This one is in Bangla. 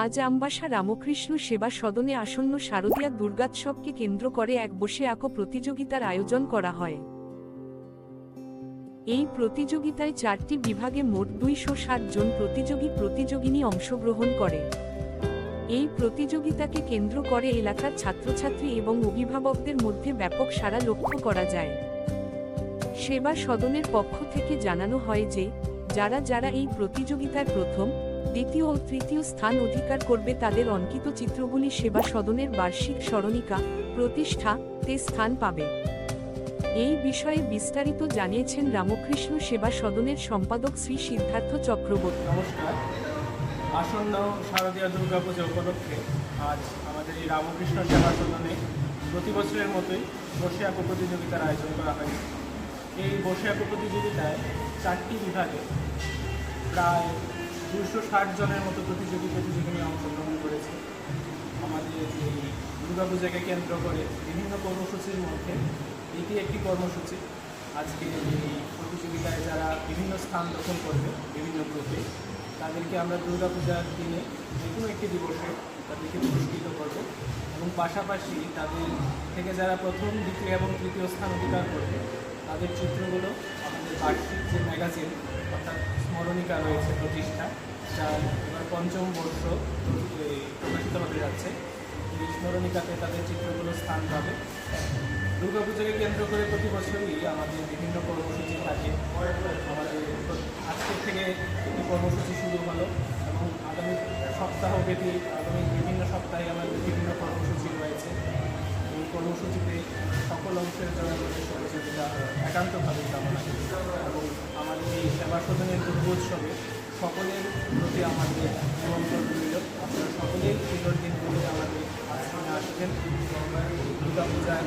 আজ আমবাসা রামকৃষ্ণ সেবা সদনে আসন্ন শারদীয়া দুর্গাৎসবকে কেন্দ্র করে এক বসে আঁকো প্রতিযোগিতার আয়োজন করা হয়। এই প্রতিযোগিতায় চারটি বিভাগে মোট দুইশো জন প্রতিযোগী প্রতিযোগিনী অংশগ্রহণ করে। এই প্রতিযোগিতাকে কেন্দ্র করে এলাকার ছাত্রছাত্রী এবং অভিভাবকদের মধ্যে ব্যাপক সাড়া লক্ষ্য করা যায়। সেবা সদনের পক্ষ থেকে জানানো হয় যে, যারা যারা এই প্রতিযোগিতায় প্রথম দ্বিতীয় ও তৃতীয় স্থান অধিকার করবে তাদের অঙ্কিত চিত্রগুলি সেবা সদনের বার্ষিক স্মরণিকা, প্রতিষ্ঠা, তে স্থান পাবে। এই বিষয়ে বিস্তারিত জানিয়েছেন রামকৃষ্ণ সেবা সদনের সম্পাদক শ্রী সিদ্ধার্থ চক্রবর্তী। নমস্কার। আসন্ন শারদীয় দুর্গাপূজা উপলক্ষে আজ আমাদের এই রামকৃষ্ণ সেবা সদনে প্রতি বছরের মতোই বসে আঁকো প্রতিযোগিতার আয়োজন করা হয়েছে এই বসে আঁকো প্রতিযোগিতায় চারটি বিভাগে প্রায় দুশো ষাট জনের মতো প্রতিযোগী প্রতিযোগিনী অংশগ্রহণ করেছে, আমাদের এই দুর্গাপূজাকে কেন্দ্র করে বিভিন্ন কর্মসূচির মধ্যে এটি একটি কর্মসূচি। আজকে এই প্রতিযোগিতায় যারা বিভিন্ন স্থান দখল করবে, বিভিন্ন গ্রুপে তাদেরকে আমরা দুর্গাপূজার দিনে যে কোনো একটি দিবসে তাদেরকে পুরস্কৃত করব এবং পাশাপাশি তাদের থেকে যারা প্রথম, দ্বিতীয় এবং তৃতীয় স্থান অধিকার করবে, তাদের চিত্রগুলো আমাদের বার্ষিক যে ম্যাগাজিন অর্থাৎ স্মরণিকা রয়েছে প্রতিষ্ঠা যার এবার পঞ্চম বর্ষ প্রকাশিত হতে যাচ্ছে। এই স্মরণিকাতে তাদের চিত্রগুলো স্থান পাবে। দুর্গাপূজাকে কেন্দ্র করে প্রতি বছরই আমাদের বিভিন্ন কর্মসূচি থাকে। আমাদের আজকের থেকে একটি কর্মসূচি শুরু হলো এবং আগামী সপ্তাহ সপ্তাহব্যাপী আগামী বিভিন্ন সপ্তাহে আমাদের বিভিন্ন কর্মসূচি রয়েছে। এই কর্মসূচিতে সকল অংশের জনগণের সহযোগিতা একান্তভাবে কামনা করি। এবং আমাদের উৎসবে সকলের প্রতি আমাদের নিমন্ত্রণ রইল, আপনারা সকলেই পুজোর দিনগুলোতে আমাদের আশ্রমে আসবেন। দুর্গা পূজায়